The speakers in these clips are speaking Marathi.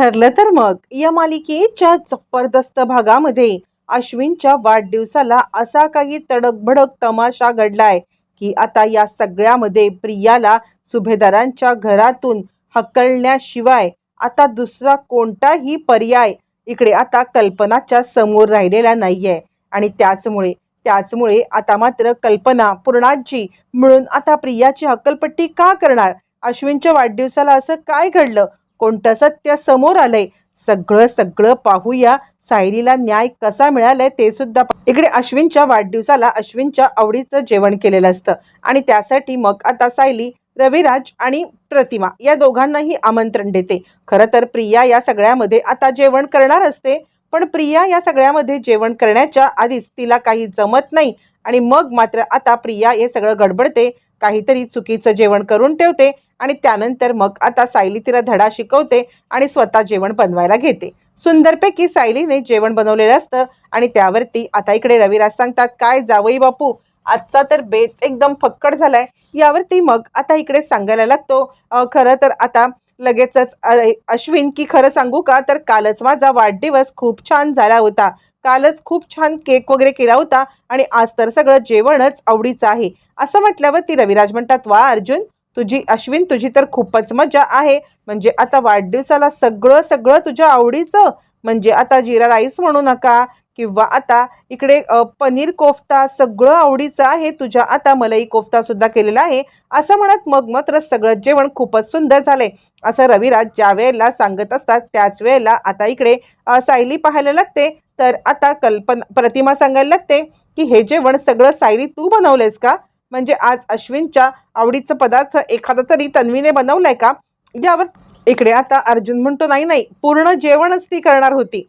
ठरलं तर मग. या मालिकेच्या जबरदस्त भागामध्ये अश्विनच्या वाढदिवसाला असा काही तडकभडक तमाशा घडलाय की आता या सगळ्यामध्ये प्रियाला सुभेदारांच्या घरातून हकलण्याशिवाय आता दुसरा कोणताही पर्याय इकडे आता कल्पनाच्या समोर राहिलेला नाहीये. आणि त्याचमुळे त्याचमुळे आता मात्र कल्पना पूर्णाजी मिळून आता प्रियाची हक्कलपट्टी का करणार? अश्विनच्या वाढदिवसाला असं काय घडलं? कोणतं सत्य समोर आलंय? सगळं सगळं पाहूया. सायलीला न्याय कसा मिळालाय ते सुद्धा इकडे अश्विनच्या वाढदिवसाला अश्विनच्या आवडीचं जेवण केलेलं असतं. आणि त्यासाठी मग आता सायली रविराज आणि प्रतिमा या दोघांनाही आमंत्रण देते. खरं तर प्रिया या सगळ्यामध्ये आता जेवण करणार असते. पण प्रिया या सगळ्यामध्ये जेवण करण्याच्या आधीच तिला काही जमत नाही. आणि मग मात्र आता प्रिया हे सगळं गडबडते. काहीतरी चुकीचं जेवण करून ठेवते आणि त्यानंतर मग आता सायली तिला धडा शिकवते आणि स्वतः जेवण बनवायला घेते. सुंदरपैकी सायलीने जेवण बनवलेलं असतं आणि त्यावरती आता इकडे रविराज सांगतात काय जावई बापू आजचा तर बेत एकदम फक्कड झालाय. यावरती मग आता इकडे सांगायला लागतो खरं तर आता लगेचच अरे, अश्विन की खरं सांगू का तर कालच माझा वाढदिवस खूप छान झाला होता. कालच खूप छान केक वगैरे केला होता आणि आज तर सगळं जेवणच आवडीचं आहे. असं म्हटल्यावर ती रविराज म्हणतात वा अर्जुन तुझी अश्विन तुझी तर खूपच मजा आहे. म्हणजे आता वाढदिवसाला सगळं सगळं तुझ्या आवडीचं. म्हणजे आता जिरा राईस म्हणू नका किंवा आता इकडे पनीर कोफ्ता सगळं आवडीचं आहे तुझ्या आता मलाई कोफ्ता सुद्धा केलेला आहे. असं म्हणत मग मात्र सगळं जेवण खूपच सुंदर झालंय. असं रविराज ज्या वेळेला सांगत असतात त्याच वेळेला आता इकडे सायली पाहायला लागते. तर आता कल्पना प्रतिमा सांगायला लागते की हे जेवण सगळं सायली तू बनवलंयस का? म्हणजे आज अश्विनच्या आवडीचं पदार्थ एखादा तरी तन्वीने बनवलाय का? यावर इकडे आता अर्जुन म्हणतो नाही नाही पूर्ण जेवणच ती करणार होती.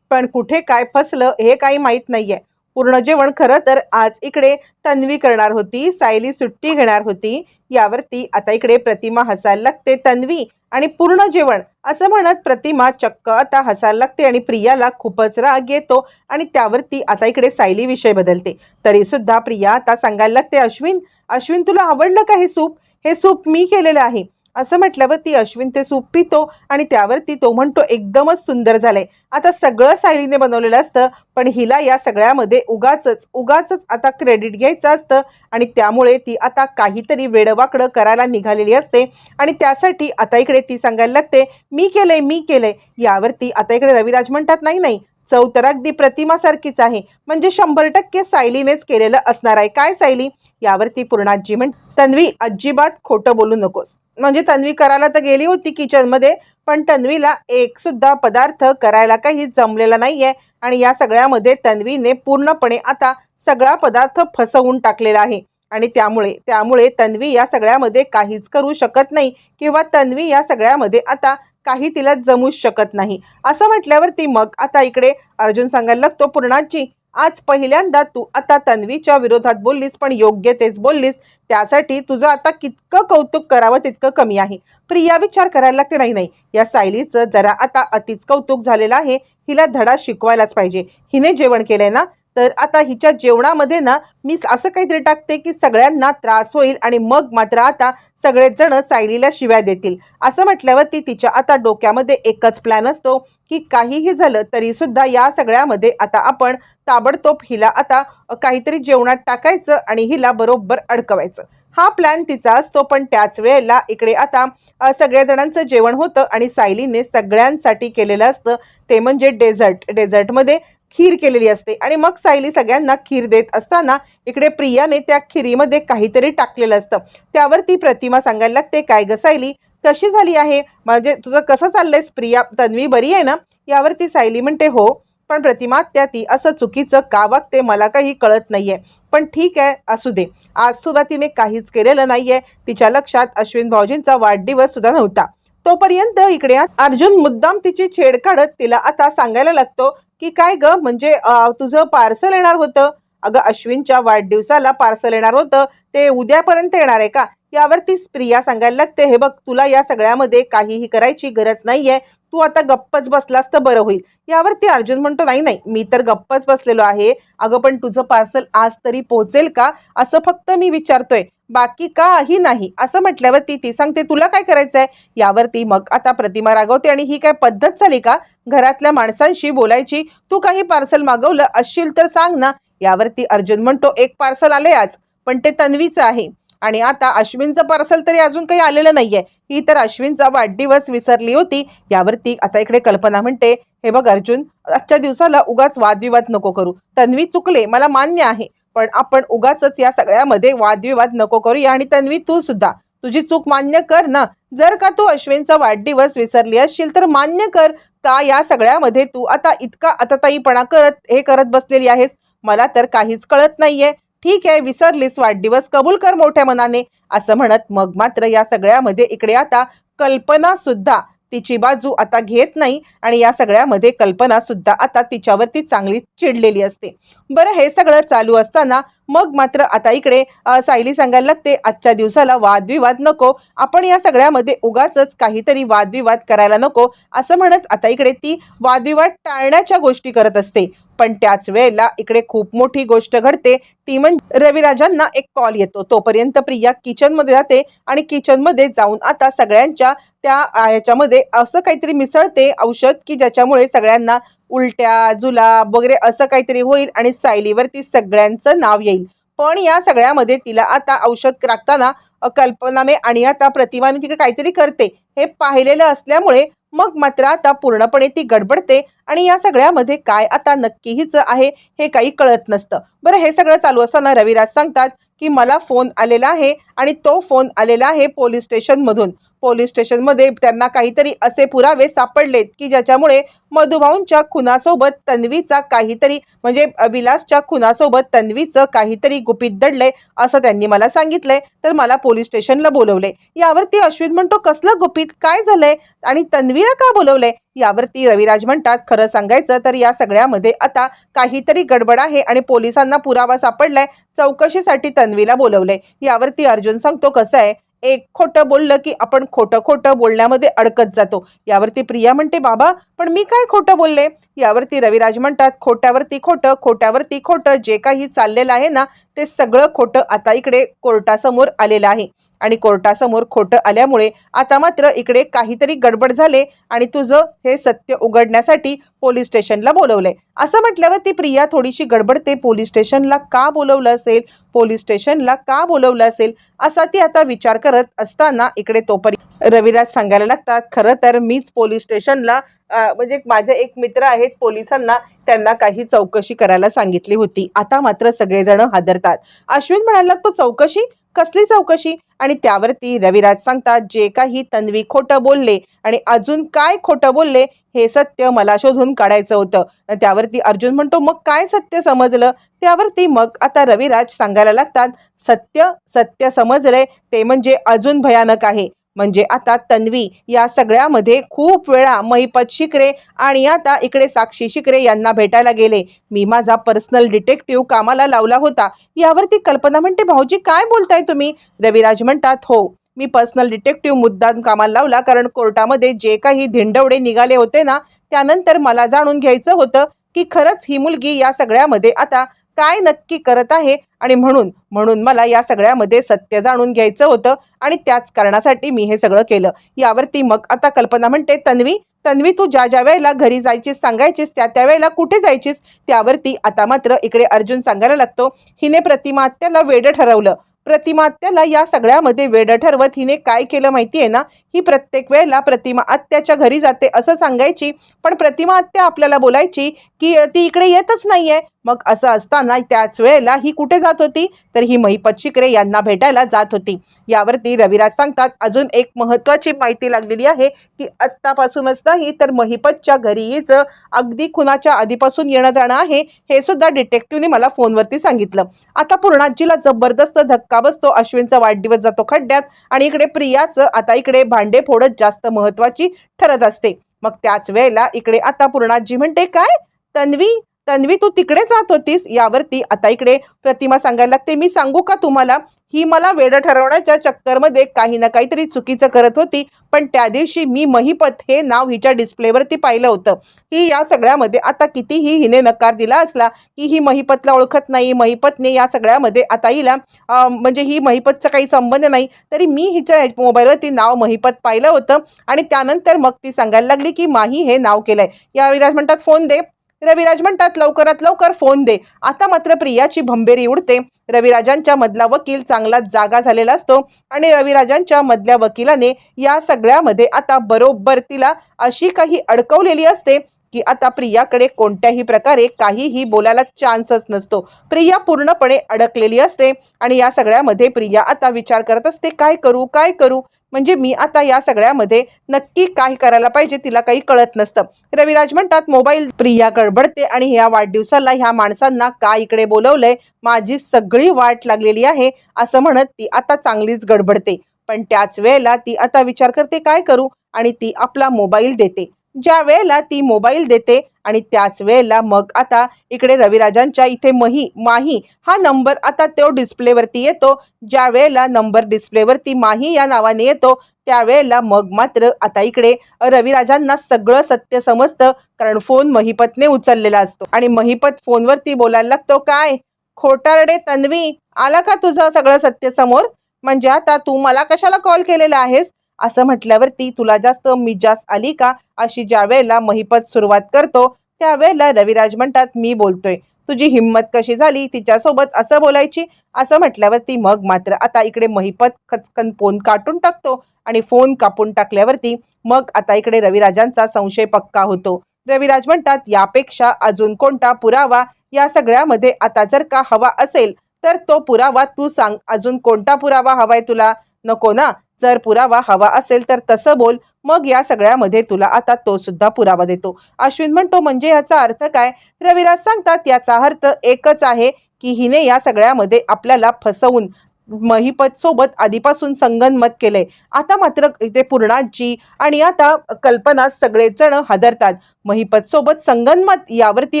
पण कुठे काय फसलं हे काही माहीत नाहीये. पूर्ण जेवण खरं तर आज इकडे तन्वी करणार होती सायली सुट्टी घेणार होती. यावरती आता इकडे प्रतिमा हसायला लागते तन्वी आणि पूर्ण जेवण. असं म्हणत प्रतिमा चक्क आता हसायला लागते आणि प्रियाला खूपच राग येतो आणि त्यावरती आता इकडे सायली विषय बदलते. तरी सुद्धा प्रिया आता सांगायला लागते अश्विन अश्विन तुला आवडलं का हे सूप? हे सूप मी केलेलं आहे. असं म्हटल्यावर ती अश्विन ते सूप पितो आणि त्यावरती तो म्हणतो एकदमच सुंदर झालंय. आता सगळं सायलीने बनवलेलं असतं पण हिला या सगळ्यामध्ये उगाच उगाच आता क्रेडिट घ्यायचं असतं आणि त्यामुळे ती आता काहीतरी वेडवाकडं करायला निघालेली असते. आणि त्यासाठी आता इकडे ती सांगायला लागते मी केलंय मी केलंय. यावरती आता इकडे रविराज म्हणतात नाही नाही चव तर अगदी प्रतिमासारखीच आहे. म्हणजे शंभर टक्के सायलीनेच केलेलं असणार आहे. काय सायली? यावरती पूर्णाजी म्हण तन्वी अजिबात खोटं बोलू नकोस. म्हणजे तन्वी करायला तर गेली होती किचनमध्ये पण तन्वीला एक सुद्धा पदार्थ करायला काही जमलेला नाहीये. आणि या सगळ्यामध्ये तन्वीने पूर्णपणे आता सगळा पदार्थ फसवून टाकलेला आहे. आणि त्यामुळे त्यामुळे तन्वी या सगळ्यामध्ये काहीच करू शकत नाही. किंवा तन्वी या सगळ्यामध्ये आता काही तिला जमूच शकत नाही. असं म्हटल्यावरती मग आता इकडे अर्जुन सांगायला लागतो पूर्णाजी आज पहिल्यांदा तू आता तन्वीच्या विरोधात बोललीस पण योग्य तेच बोललीस. त्यासाठी तुझं आता कितकं कौतुक करावं तितकं कमी आहे. प्रिया विचार करायला लागते नाही नाही या सायलीचं जरा आता अतिच कौतुक झालेलं आहे. हिला धडा शिकवायलाच पाहिजे. हिने जेवण केलंय ना? तर आता हिच्या जेवणामध्ये ना मी असं काहीतरी टाकते की सगळ्यांना त्रास होईल आणि मग मात्र आता सगळेच जण सायलीला शिव्या देतील. असं म्हटल्यावर ती तिच्या आता डोक्यामध्ये एकच प्लॅन असतो की काहीही झालं तरी सुद्धा या सगळ्यामध्ये आता आपण ताबडतोब हिला आता काहीतरी जेवणात टाकायचं आणि हिला बरोबर अडकवायचं. हा प्लॅन तिचा असतो पण त्याच वेळेला इकडे आता सगळ्या जणांचं जेवण होतं आणि सायलीने सगळ्यांसाठी केलेलं असतं. ते म्हणजे डेझर्ट. डेझर्टमध्ये खीर केलेली असते. आणि मग सायली सगळ्यांना खीर देत असताना इकडे प्रियाने त्या खिरीमध्ये काहीतरी टाकलेलं असतं. त्यावर ती प्रतिमा सांगायला लागते काय ग सायली? कशी झाली आहे? म्हणजे तुझं कसं चाललंयस? प्रिया तन्वी बरी आहे ना? यावर ती सायली म्हणते हो पण प्रतिमा त्या ती असं चुकीचं का वागते मला काही कळत नाहीये. पण ठीक आहे असू दे. आज सुद्धा तिने काहीच केलेलं नाहीये. तिच्या लक्षात अश्विन भाऊजींचा वाढदिवस सुद्धा नव्हता. तोपर्यंत इकडे अर्जुन मुद्दाम तिची छेड काढत तिला आता सांगायला लागतो की काय ग? म्हणजे तुझं पार्सल येणार होतं. अगं अश्विनच्या वाढदिवसाला पार्सल येणार होतं. ते उद्यापर्यंत येणार आहे का? यावरती प्रिया सांगायला लागते हे बघ तुला या सगळ्यामध्ये काहीही करायची गरज नाहीये. तू आता गप्पच बसलास तर बरं होईल. यावरती अर्जुन म्हणतो नाही नाही मी तर गप्पच बसलेलो आहे. अगं पण तुझं पार्सल आज तरी पोहोचेल का? असं फक्त मी विचारतोय. बाकी काही नाही. असं म्हटल्यावरती ती सांगते तुला काय करायचं आहे यावरती मग आता प्रतिमा रागवते आणि ही काय पद्धत झाली का? घरातल्या माणसांशी बोलायची तू काही पार्सल मागवलं असशील तर सांग ना. यावरती अर्जुन म्हणतो एक पार्सल आले आज पण ते तन्वीचं आहे. आणि आता अश्विनचं पार्सल तरी अजून काही आलेलं नाहीये. ही तर अश्विनचा वाढदिवस विसरली होती. यावरती आता इकडे कल्पना म्हणते हे बघ अर्जुन आजच्या दिवसाला उगाच वादविवाद नको करू. तन्वी चुकले मला मान्य आहे. पण आपण उगाच या सगळ्यामध्ये वादविवाद नको करूया आणि तन्वी तू सुद्धा. तुझी चूक मान्य कर ना. जर का तू अश्विनचा वाढदिवस विसरली असशील तर मान्य कर का या सगळ्यामध्ये तू आता इतका अतताईपणा करत हे करत बसलेली आहेस? मला तर काहीच कळत नाहीये. ठीक आहे विसरलीस वाढदिवस कबूल कर मोठ्या मनाने. असं म्हणत मग मात्र या सगळ्यामध्ये इकडे आता कल्पना सुद्धा तिची बाजू आता घेत नाही आणि या सगळ्यामध्ये कल्पना सुद्धा आता तिच्यावरती चांगली चिडलेली असते. बरं हे सगळं चालू असताना मग मात्र आता इकडे सायली सांगायला लागते आजच्या दिवसाला वादविवाद नको आपण या सगळ्यामध्ये उगाच काहीतरी वादविवाद करायला नको असं म्हणत आता इकडे ती वादविवाद टाळण्याच्या गोष्टी करत असते. पण त्याच वेळेला इकडे खूप मोठी गोष्ट घडते ती म्हणजे रविराजांना एक कॉल येतो. तोपर्यंत प्रिया किचनमध्ये जाते आणि किचनमध्ये जाऊन आता सगळ्यांच्या त्या ह्याच्यामध्ये असं काहीतरी मिसळते औषध की ज्याच्यामुळे सगळ्यांना उलट्या जुलाब वगैरे असं काहीतरी होईल आणि सायलीवरती सगळ्यांचं नाव येईल. पण या सगळ्यामध्ये तिला आता औषध टाकताना कल्पनामे आणि आता प्रतिमाने तिकडे काहीतरी करते. हे पाहिलेलं असल्यामुळे मग मात्र आता पूर्णपणे ती गडबडते आणि या सगळ्यामध्ये काय आता नक्की हिच आहे हे काही कळत नसतं. बरं हे सगळं चालू असताना रविराज सांगतात की मला फोन आलेला आहे आणि तो फोन आलेला आहे पोलीस स्टेशनमधून. पोलीस स्टेशनमध्ये त्यांना काहीतरी असे पुरावे सापडलेत की ज्याच्यामुळे मधुभाऊंच्या खुनासोबत तन्वीचा काहीतरी म्हणजे विलासच्या खुनासोबत तन्वीचं काहीतरी गुपित दडलंय असं त्यांनी मला सांगितलंय. तर मला पोलीस स्टेशनला बोलवले यावरती अश्विन म्हणतो कसलं गुपित? काय झालंय? आणि तन्वीला का बोलवलंय? यावरती रविराज म्हणतात खरं सांगायचं तर या सगळ्यामध्ये आता काहीतरी गडबड आहे आणि पोलिसांना पुरावा सापडलाय चौकशीसाठी तन्वीला बोलवलंय. यावरती अर्जुन सांगतो कसं आहे एक खोटं बोललं की आपण खोटं खोटं बोलण्यामध्ये अडकत जातो. यावरती प्रिया म्हणते बाबा पण मी काय खोटं बोलले? यावरती रविराज म्हणतात खोट्यावरती खोटं खोट्यावरती खोटं जे काही चाललेलं आहे ना ते सगळं खोटं आता इकडे कोर्टासमोर आलेलं आहे. आणि कोर्टासमोर खोटं आल्यामुळे आता मात्र इकडे काहीतरी गडबड झाले आणि तुझं हे सत्य उघडण्यासाठी पोलीस स्टेशनला बोलवलंय. असं म्हटल्यावर ती प्रिया थोडीशी गडबडते. पोलीस स्टेशनला का बोलवलं असेल? पोलीस स्टेशनला का बोलवलं असेल? असा ती आता विचार करत असताना इकडे तोपर्यंत रविराज सांगायला लागतात खरं तर मीच पोलीस स्टेशनला म्हणजे माझे एक मित्र आहेत पोलिसांना त्यांना काही चौकशी करायला सांगितली होती. आता मात्र सगळेजण हादरतात. अश्विन म्हणायला लागतो चौकशी? कसली चौकशी? आणि त्यावरती रविराज सांगतात जे काही तन्वी खोटं बोलले आणि अजून काय खोटं बोलले हे सत्य मला शोधून काढायचं होतं. त्यावरती अर्जुन म्हणतो मग काय सत्य समजलं? त्यावरती मग आता रविराज सांगायला लागतात सत्य सत्य समजलंय ते म्हणजे अजून भयानक आहे. म्हणजे आता तन्वी या सगळ्यामध्ये खूप वेळा महिपत शिकरे आणि आता इकडे साक्षी शिकरे यांना भेटायला गेले. मी माझा पर्सनल डिटेक्टिव्ह कामाला लावला होता. यावरती कल्पना म्हणते भाऊजी काय बोलताय तुम्ही? रविराज म्हणतात हो मी पर्सनल डिटेक्टिव्ह मुद्दाम कामाला लावला कारण कोर्टामध्ये जे काही धिंडवडे निघाले होते ना त्यानंतर मला जाणून घ्यायचं होतं की खरंच ही मुलगी या सगळ्यामध्ये आता काय नक्की करत आहे आणि म्हणून म्हणून मला या सगळ्यामध्ये सत्य जाणून घ्यायचं होतं आणि त्याच कारणासाठी मी हे सगळं केलं. यावरती मग आता कल्पना म्हणते तन्वी तन्वी तू ज्या ज्या वेळेला घरी जायचीस सांगायचीस त्या त्या वेळेला कुठे जायचीस? त्यावरती आता मात्र इकडे अर्जुन सांगायला लागतो हिने प्रतिमा त्याला वेडं ठरवलं. प्रतिमा आत्याला या सगळ्यामध्ये वेड ठरवत हिने काय केलं माहितीये ना? ही प्रत्येक वेळेला प्रतिमा आत्याच्या घरी जाते असं सांगायची पण प्रतिमा आत्या आपल्याला बोलायची की ती इकडे येतच नाहीये. मग असं असताना त्याच वेळेला ही कुठे जात होती? तर ही महिपत शिकरे यांना भेटायला जात होती. यावरती रविराज सांगतात अजून एक महत्वाची माहिती लागलेली आहे की आत्तापासूनच नाही तर महिपतच्या घरीच अगदी खुनाच्या आधीपासून येणं जाणं आहे हे सुद्धा डिटेक्टिव्हने मला फोनवरती सांगितलं. आता पूर्णाजीला जबरदस्त धक्का बसतो अश्विनचा वाढदिवस जातो खड्ड्यात आणि इकडे प्रियाचं आता इकडे भांडे फोडत जास्त महत्वाची ठरत असते. मग त्याच वेळेला इकडे आता पूर्णाजी म्हणते काय? तन्वी तन्वी तू तिकडे जात होतीस? यावरती आता इकडे प्रतिमा सांगायला लागते. मी सांगू का तुम्हाला? ही मला वेळ ठरवण्याच्या चक्करमध्ये काही ना काहीतरी चुकीचं करत होती. पण त्या दिवशी मी महिपत हे नाव हिच्या डिस्प्लेवरती पाहिलं होतं. ही या सगळ्यामध्ये आता कितीही हिने नकार दिला असला की ही महिपतला ओळखत नाही महिपतने या सगळ्यामध्ये आता हिला म्हणजे ही महिपतचा काही संबंध नाही तरी मी हिच्या मोबाईलवरती नाव महिपत पाहिलं होतं. आणि त्यानंतर मग ती सांगायला लागली की माही हे नाव केलंय. या विराज म्हणतात फोन दे. रविराज म्हणतात लवकरात लवकर फोन दे. आता मात्र प्रियाची भंबेरी उडते. रविराजांच्या मधला वकील चांगलाच जागा झालेला असतो आणि रविराजांच्या मधल्या वकिलाने या सगळ्यामध्ये आता बरोबर तिला अशी काही अडकवलेली असते की आता प्रियाकडे कोणत्याही प्रकारे काहीही बोलायला चान्सच नसतो. प्रिया पूर्णपणे अडकलेली असते आणि या सगळ्यामध्ये प्रिया आता विचार करत असते काय करू काय करू? म्हणजे मी आता या सगळ्यामध्ये नक्की काय करायला पाहिजे तिला काही कळत नसतं. रविराज म्हणतात मोबाईल प्रिया गडबडते आणि ह्या वाढदिवसाला ह्या माणसांना का इकडे बोलवलंय? माझी सगळी वाट लागलेली आहे असं म्हणत ती आता चांगलीच गडबडते. पण त्याच वेळेला ती आता विचार करते काय करू? आणि ती आपला मोबाईल देते. ज्या वेळेला ती मोबाईल देते आणि त्याच वेळेला मग आता इकडे रविराजांच्या इथे मही माही हा नंबर आता तो डिस्प्लेवरती येतो. ज्या वेळेला नंबर डिस्प्लेवरती माही या नावाने येतो त्यावेळेला मग मात्र आता इकडे रविराजांना सगळं सत्य समजतं कारण फोन महिपतने उचललेला असतो. आणि महिपत फोनवरती बोलायला लागतो काय? खोटारडे तन्वी आला का तुझं सगळं सत्य समोर? म्हणजे आता तू मला कशाला कॉल केलेला आहेस? असं म्हटल्यावरती तुला जास्त मी जास्त आली का? अशी ज्या वेळेला महिपत सुरुवात करतो त्यावेळेला रविराज म्हणतात मी बोलतोय. तुझी हिंमत कशी झाली तिच्यासोबत असं बोलायची? असं म्हटल्यावरती मग मात्र आता इकडे महिपत खचकन फोन काटून टाकतो आणि फोन कापून टाकल्यावरती मग आता इकडे रविराजांचा संशय पक्का होतो. रविराज म्हणतात यापेक्षा अजून कोणता पुरावा या सगळ्यामध्ये आता जर का हवा असेल तर तो पुरावा तू सांग. अजून कोणता पुरावा हवाय तुला? नको ना. जर पुरावा हवा असेल तर तसं बोल. मग या सगळ्यामध्ये तुला आता तो सुद्धा पुरावा देतो. अश्विन म्हणतो म्हणजे याचा अर्थ काय? रविराज सांगतात याचा अर्थ एकच आहे की हिने या सगळ्यामध्ये आपल्याला फसवून महिपत सोबत आधीपासून संगनमत केलंय. आता मात्र इथे पूर्णाजी आणि आता कल्पना सगळेजण हादरतात. महिपत सोबत संगनमत यावरती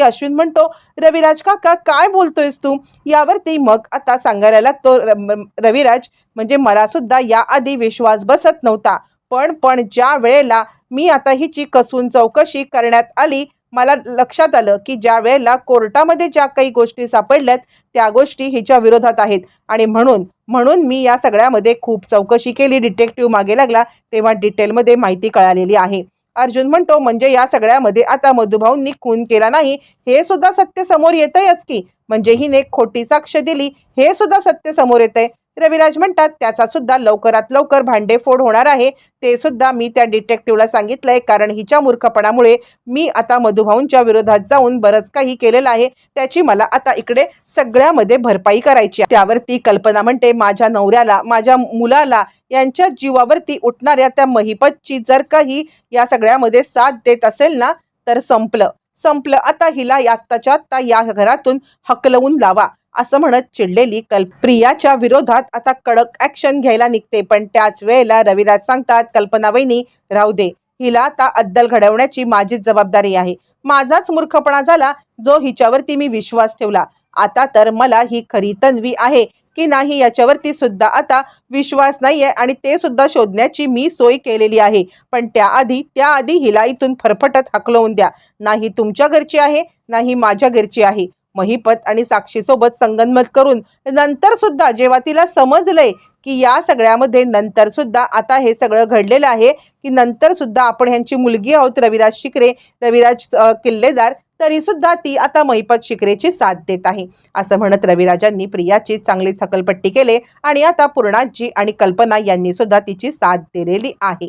अश्विन म्हणतो रविराज काका काय बोलतोयस तू? यावरती मग आता सांगायला लागतो र- रविराज म्हणजे मला सुद्धा याआधी विश्वास बसत नव्हता. पण पण ज्या वेळेला मी आता हिची कसून चौकशी करण्यात आली मला लक्षात आलं की ज्या वेळेला कोर्टामध्ये ज्या काही गोष्टी सापडल्यात त्या गोष्टी हिच्या विरोधात आहेत. आणि म्हणून म्हणून मी या सगळ्यामध्ये खूप चौकशी केली डिटेक्टिव्ह मागे लागला तेव्हा डिटेलमध्ये माहिती कळालेली आहे. अर्जुन म्हणतो म्हणजे या सगळ्यामध्ये आता मधुभाऊंनी खून केला नाही हे सुद्धा सत्य समोर येतंयच की. म्हणजे हिने खोटी साक्ष दिली हे सुद्धा सत्य समोर येतंय. रविराज म्हणतात त्याचा सुद्धा लवकरात लवकर भांडेफोड होणार आहे. ते सुद्धा मी त्या डिटेक्टिव्हला सांगितलंय कारण हिच्या मूर्खपणामुळे मी आता मधुभाऊंच्या विरोधात जाऊन बरंच काही केलेलं आहे. त्याची मला आता इकडे सगळ्यामध्ये भरपाई करायची आहे. त्यावरती कल्पना म्हणते माझ्या नवऱ्याला माझ्या मुलाला यांच्या जीवावरती उठणाऱ्या त्या महिपतची जर काही या सगळ्यामध्ये साथ देत असेल ना तर संपलं. संपलं. आता हिला आत्ताच्या आत्ता या घरातून हकलवून लावा. असं म्हणत चिडलेली कल्प्रियाच्या विरोधात आता कडक ऍक्शन घ्यायला निघते. पण त्याच वेळेला रविराज सांगतात कल्पना वहिनी राहू दे. हिला आता अद्दल घडवण्याची माझीच जबाबदारी आहे. माझाच मूर्खपणा झाला जो हिच्यावरती मी विश्वास ठेवला. आता तर मला ही खरी तन्वी आहे की नाही याच्यावरती सुद्धा आता विश्वास नाहीये आणि ते सुद्धा शोधण्याची मी सोय केलेली आहे. पण त्याआधी त्याआधी हिला इथून फरफटत हकलवून द्या. नाही तुमच्या घरची आहे नाही माझ्या घरची आहे. महिपत आणि साक्षीसोबत संगनमत करून नंतर सुद्धा जेव्हा तिला समजलंय की या सगळ्यामध्ये नंतर सुद्धा आता हे सगळं घडलेलं आहे की नंतर सुद्धा आपण ह्यांची मुलगी आहोत रविराज शिकरे रविराज किल्लेदार तरी सुद्धा ती आता महिपत शिकरेची साथ देत आहे. असं म्हणत रविराजांनी प्रियाची चांगली सकलपट्टी केले आणि आता पूर्णाजी आणि कल्पना यांनी सुद्धा तिची साथ दिलेली आहे.